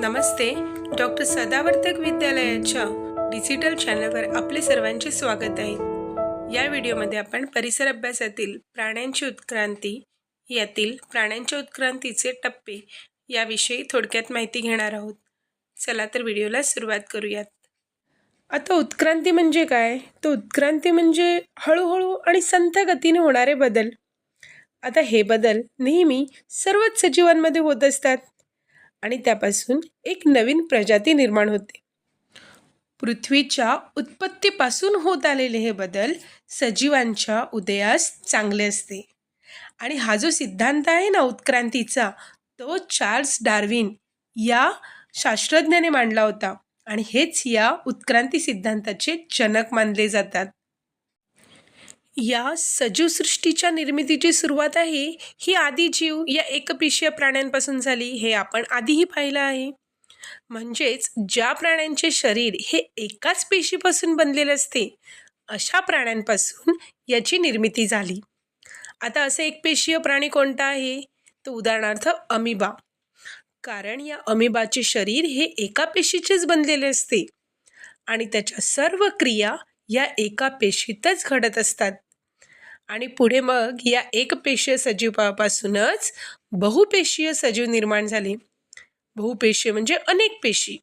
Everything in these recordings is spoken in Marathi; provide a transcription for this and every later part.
नमस्ते. डॉक्टर सदावर्तक विद्यालयाच्या डिजिटल चॅनलवर आपले सर्वांचे स्वागत आहे. या व्हिडिओमध्ये आपण परिसर अभ्यासातील प्राण्यांची उत्क्रांती यातील प्राण्यांच्या उत्क्रांतीचे टप्पे याविषयी थोडक्यात माहिती घेणार आहोत. चला तर व्हिडिओला सुरुवात करूयात. आता उत्क्रांती म्हणजे काय? तर उत्क्रांती म्हणजे हळूहळू आणि संथ गतीने होणारे बदल. आता हे बदल नेहमी सर्वच सजीवांमध्ये होत असतात. आणि त्यापासून एक नवीन प्रजाती निर्माण होते. पृथ्वीच्या उत्पत्तीपासून होत आलेले हे बदल सजीवांच्या उदयास चांगले असते. आणि हा जो सिद्धांत आहे ना उत्क्रांतीचा तो चार्ल्स डार्विन या शास्त्रज्ञाने मांडला होता. आणि हेच या उत्क्रांती सिद्धांताचे जनक मानले जातात. या सजीवसृष्टीच्या निर्मितीची सुरुवात आहे ही आदी जीव या एकपेशीय प्राण्यांपासून झाली हे आपण आधीही पाहिलं आहे. म्हणजेच ज्या प्राण्यांचे शरीर हे एकाच पेशीपासून बनलेले असते अशा प्राण्यांपासून याची निर्मिती झाली. आता असे एकपेशीय प्राणी कोणता आहे? तर उदाहरणार्थ अमिबा. कारण या अमिबाचे शरीर हे एका पेशीचेच बनलेले असते. आणि त्याच्या सर्व क्रिया या एका पेशीतच घडत असतात. आणि पुढे मग या एकपेशीय सजीवापासूनच बहुपेशीय सजीव निर्माण झाले. बहुपेशीय म्हणजे अनेक पेशी.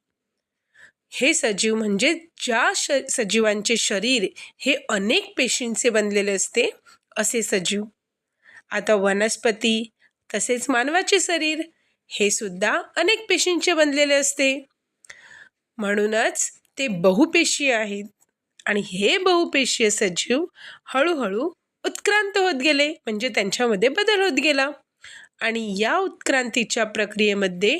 हे सजीव म्हणजे ज्या श सजीवांचे शरीर हे अनेक पेशींचे बनलेले असते असे सजीव. आता वनस्पती तसेच मानवाचे शरीर हे सुद्धा अनेक पेशींचे बनलेले असते. म्हणूनच ते बहुपेशीय आहेत. आणि हे बहुपेशीय सजीव हळूहळू उत्क्रांत होत गेले म्हणजे त्यांच्यामध्ये बदल होत गेला. आणि या उत्क्रांतीच्या प्रक्रियेमध्ये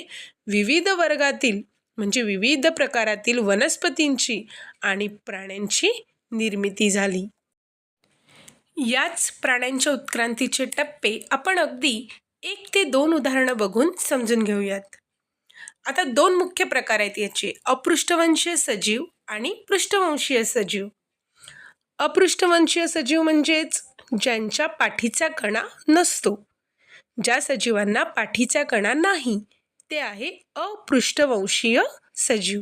विविध वर्गातील म्हणजे विविध प्रकारातील वनस्पतींची आणि प्राण्यांची निर्मिती झाली. याच प्राण्यांच्या उत्क्रांतीचे टप्पे आपण अगदी एक ते दोन उदाहरणं बघून समजून घेऊयात. आता दोन मुख्य प्रकार आहेत याचे. अपृष्ठवंशीय सजीव आणि पृष्ठवंशीय सजीव. अपृष्ठवंशीय सजीव म्हणजेच ज्यांच्या पाठीचा कणा नसतो. ज्या सजीवांना पाठीचा कणा नाही ते आहे अपृष्ठवंशीय सजीव.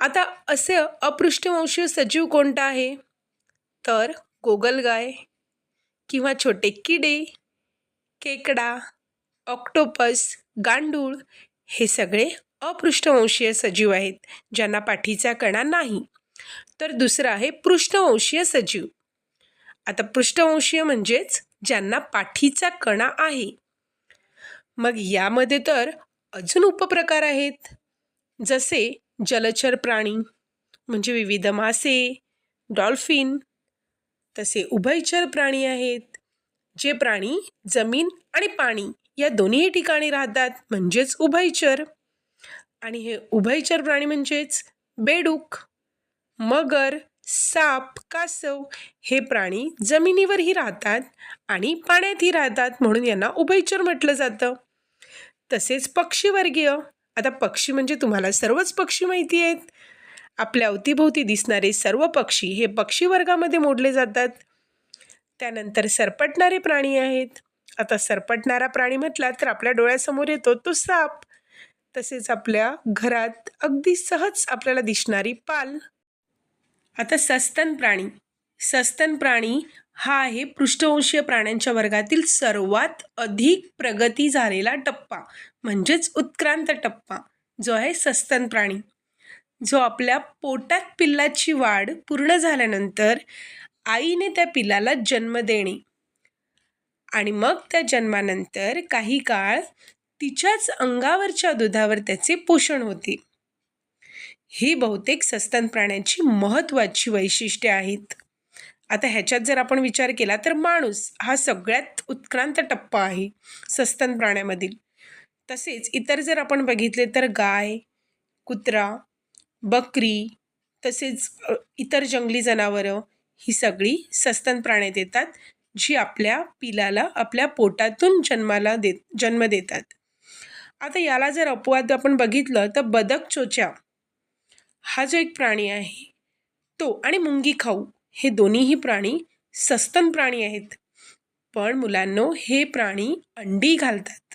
आता असे अपृष्ठवंशीय सजीव कोणता आहे? तर गोगलगाय किंवा छोटे किडे केकडा ऑक्टोपस गांडूळ हे सगळे अपृष्ठवंशीय सजीव आहेत ज्यांना पाठीचा कणा नाही. तर दुसरं आहे पृष्ठवंशीय सजीव. आता पृष्ठवंशीय म्हणजेच ज्यांना पाठीचा कणा आहे. मग यामध्ये तर अजून उपप्रकार आहेत. जसे जलचर प्राणी म्हणजे विविध मासे डॉल्फिन तसे उभयचर प्राणी आहेत जे प्राणी जमीन आणि पाणी या दोन्ही ठिकाणी राहतात म्हणजेच उभयचर आणि हे उभयचर प्राणी म्हणजेच बेडूक मगर साप कासव हे प्राणी जमिनीवरही राहतात आणि पाण्यातही राहतात म्हणून यांना उभयचर म्हटलं जातं. तसेच पक्षीवर्गीय आता पक्षी म्हणजे तुम्हाला सर्वच पक्षी माहिती आहेत. आपल्या अवतीभोवती दिसणारे सर्व पक्षी हे पक्षी वर्गामध्ये मोडले जातात. त्यानंतर सरपटणारे प्राणी आहेत. आता सरपटणारा प्राणी म्हटला तर आपल्या डोळ्यासमोर येतो तो साप. तसेच आपल्या घरात अगदी सहज आपल्याला दिसणारी पाल. आता सस्तन प्राणी. सस्तन प्राणी हा आहे पृष्ठवंशीय प्राण्यांच्या वर्गातील सर्वात अधिक प्रगती झालेला टप्पा म्हणजेच उत्क्रांत टप्पा जो आहे सस्तन प्राणी. जो आपल्या पोटात पिल्लाची वाढ पूर्ण झाल्यानंतर आईने त्या पिल्लाला जन्म देणे आणि मग त्या जन्मानंतर काही काळ तिच्याच अंगावरच्या दुधावर त्याचे पोषण होते. ही बहुतेक सस्तन प्राण्यांची महत्त्वाची वैशिष्ट्ये आहेत. आता ह्याच्यात जर आपण विचार केला तर माणूस हा सगळ्यात उत्क्रांत टप्पा आहे सस्तन प्राण्यामधील. तसेच इतर जर आपण बघितले तर गाय कुत्रा बकरी तसेच इतर जंगली जनावरं ही सगळी सस्तन प्राण्यात येतात जी आपल्या पिलाला आपल्या पोटातून जन्माला देत जन्म देतात. आता याला जर अपवाद आपण बघितलं तर बदक चोच्या. हा जो एक प्राणी आहे तो आणि मुंगी खाऊ हे दोन्हीही प्राणी सस्तन प्राणी आहेत. पण मुलांनो हे प्राणी अंडी घालतात.